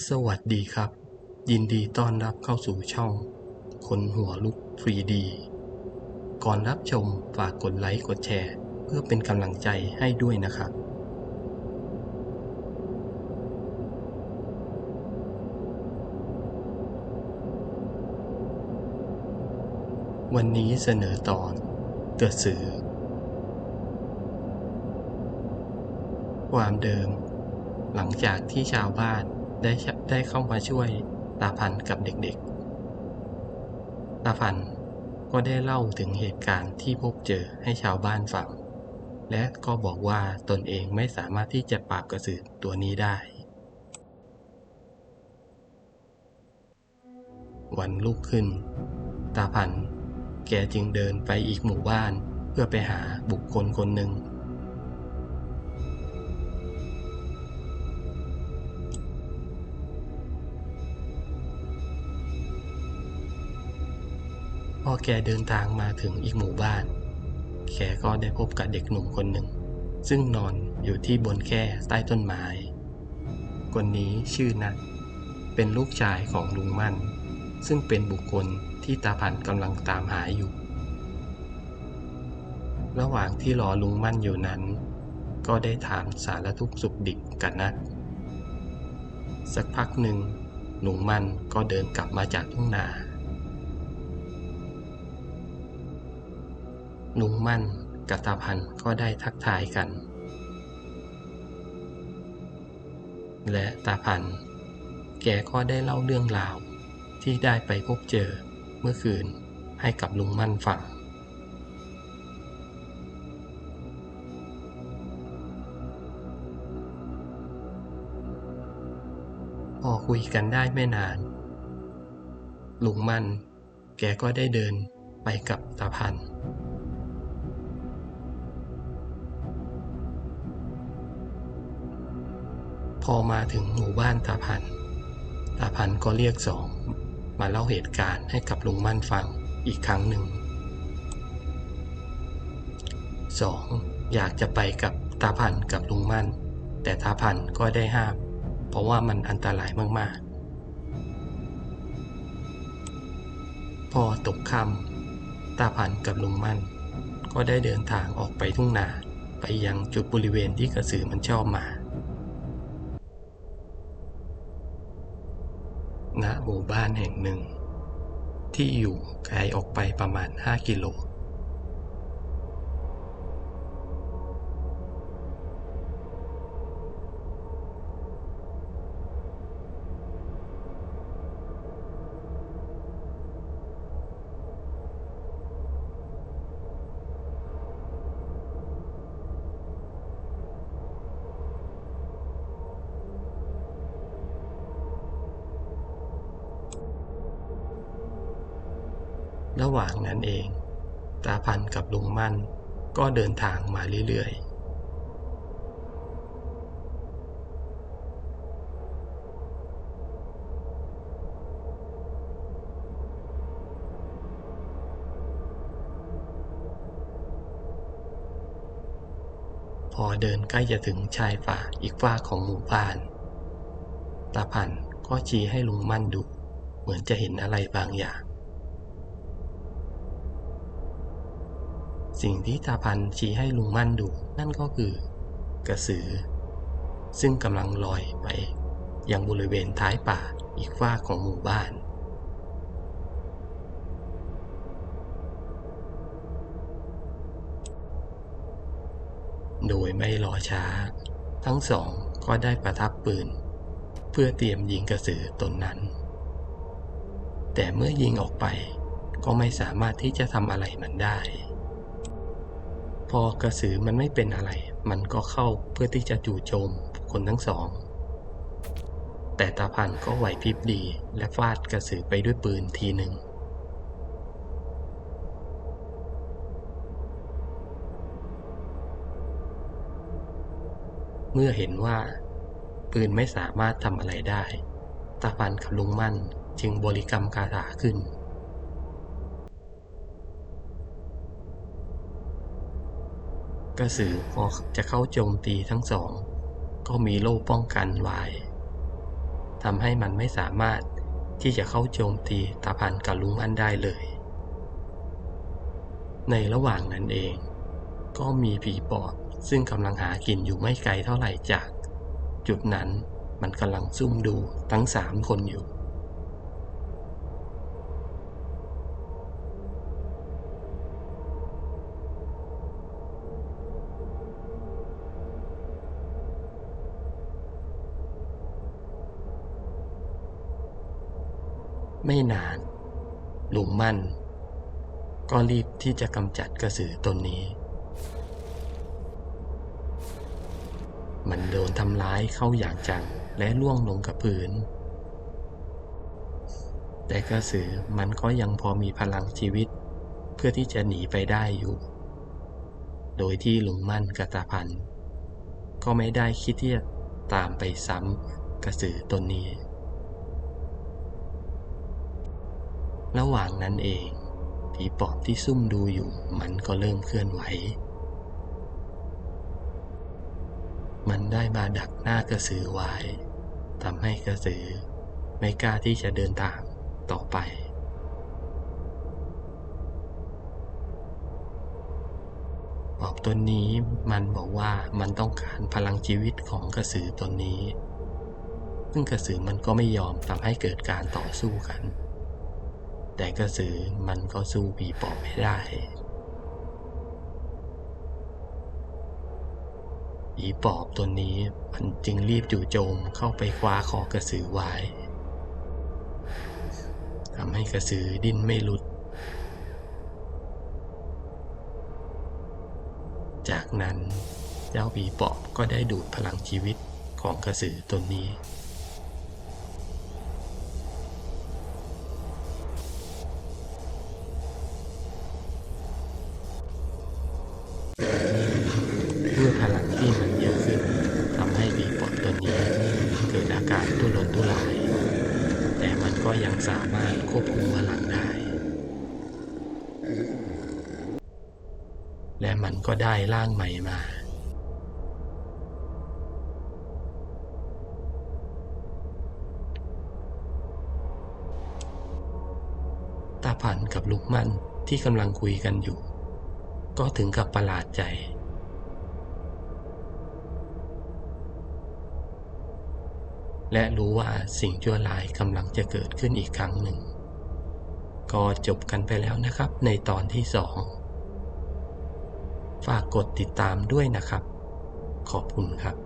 สวัสดีครับ ยินดีต้อนรับเข้าสู่ช่อง คนหัวลุก 3D ก่อนรับชมฝากกดไลค์กดแชร์ เพื่อเป็นกำลังใจให้ด้วยนะครับ วันนี้เสนอตอนเกระสือ ความเดิม หลังจากที่ชาวบ้าน ได้ได้เข้ามาช่วยตาพันกับเด็กๆ ตาพันก็ได้เล่าถึงเหตุการณ์ที่พบเจอให้ชาวบ้านฟัง และก็บอกว่าตนเองไม่สามารถที่จะปราบกระสือตัวนี้ได้ วันลุกขึ้น ตาพันแกจึงเดินไปอีกหมู่บ้านเพื่อไปหาบุคคลคนหนึ่ง พอแกเดินทางมาถึงอีกหมู่บ้าน แกก็ได้พบกับเด็กหนุ่มคนหนึ่ง ซึ่งนอนอยู่ที่บนแค่ใต้ต้นไม้ คนนี้ชื่อนัทเป็นลูกชายของลุงมั่น ซึ่งเป็นบุคคลที่ตาพันกำลังตามหาอยู่ ระหว่างที่รอลุงมั่นอยู่นั้น ก็ได้ถามสารทุกข์สุขดิบกับนัทสักพักหนึ่งลุงมั่นก็เดินกลับมาจากทุ่งนา ลุงมั่นกับตาพันก็ได้ทักทายกัน และตาพันแกก็ได้เล่าเรื่องราวที่ได้ไปพบเจอเมื่อคืนให้กับลุงมั่นฟังพอคุยกันได้ไม่นาน ลุงมั่นแกก็ได้เดินไปกับตาพัน พอมาถึงหมู่บ้านตาพันตาพันก็เรียกสองมาเล่าเหตุการณ์ให้กับลุงมั่นฟังอีกครั้งหนึ่งสองอยากจะไปกับตาพันกับลุงมั่น แต่ตาพันก็ได้ห้าม เพราะว่ามันอันตรายมากๆ พอตกค่ำตาพันกับลุงมั่น ก็ได้เดินทางออกไปทุ่งนาไปยังจุดบริเวณที่กระสือมันชอบมา ณหมู่บ้านแห่งหนึ่ง ที่อยู่ไกลออกไปประมาณ 5 กิโล ระหว่างนั้นเอง ตาพันกับลุงมั่นก็เดินทางมาเรื่อยๆพอเดินใกล้จะถึงชายป่าอีกฝ้าของหมู่บ้าน ตาพันก็ชี้ให้ลุงมั่นดู เหมือนจะเห็นอะไรบางอย่าง สิ่งที่ตาพันชี้ให้ลุงมั่นดู นั่นก็คือกระสือ ซึ่งกำลังลอยไป ยังบริเวณท้ายป่าอีกฝ้ากของหมู่บ้าน โดยไม่รอช้า ทั้งสองก็ได้ประทับปืน เพื่อเตรียมยิงกระสือตนนั้น แต่เมื่อยิงออกไปก็ไม่สามารถที่จะทำอะไรมันได้ พอกระสือมันไม่เป็นอะไร มันก็เข้าเพื่อที่จะจู่โจมคนทั้งสอง แต่ตาพันก็ไหวพริบดีและฟาดกระสือไปด้วยปืนทีหนึ่งเมื่อเห็นว่า ปืนไม่สามารถทำอะไรได้ ตาพันกับลุงมั่นจึงบริกรรมคาถาขึ้น กระสือพอจะเข้าโจมตีทั้งสอง ก็มีโล่ป้องกันไว้ทำให้มันไม่สามารถที่จะเข้าโจมตีตาพันกับลุงมันได้เลย ในระหว่างนั้นเอง ก็มีผีปอบซึ่งกำลังหากินอยู่ไม่ไกลเท่าไหร่จาก จุดนั้นมันกำลังซุ่มดูทั้งสามคนอยู่ ไม่นาน ลุงมั่น ก็รีบที่จะกำจัดกระสือตนนี้ มันโดนทำร้ายเข้าอย่างจังและล่วงลงกับพื้น แต่กระสือมันก็ยังพอมีพลังชีวิต เพื่อที่จะหนีไปได้อยู่ โดยที่ลุงมั่นกับตาพัน ก็ไม่ได้คิดที่จะตามไปซ้ำกระสือตนนี้ ระหว่างนั้นเองผีปอบที่ซุ่มดูอยู่มันก็เริ่มเคลื่อนไหว มันได้มาดักหน้ากระสือไว้ทำให้กระสือไม่กล้าที่จะเดินทางต่อไป ปอบตัวนี้มันบอกว่ามันต้องการพลังชีวิตของกระสือตัวนี้ ซึ่งกระสือมันก็ไม่ยอมทำให้เกิดการต่อสู้กัน แต่กระสือมันก็สู้ผีปอบไม่ได้ผีปอบตัวนี้มันจึงรีบจู่โจมเข้าไปคว้าคอกระสือไว้ทำให้กระสือดิ้นไม่หลุด จากนั้นเจ้าผีปอบก็ได้ดูดพลังชีวิตของกระสือตัวนี้ กาการทุรนทุราย แต่มันก็ยังสามารถควบคุมพลังได้ และมันก็ได้ร่างใหม่มาตาพันกับลูกมันที่กำลังคุยกันอยู่ ก็ถึงกับประหลาดใจ และรู้ว่าสิ่งชั่วร้ายกำลังจะเกิดขึ้นอีกครั้งหนึ่ง ก็จบกันไปแล้วนะครับในตอนที่สองฝากกดติดตามด้วยนะครับ ขอบคุณครับ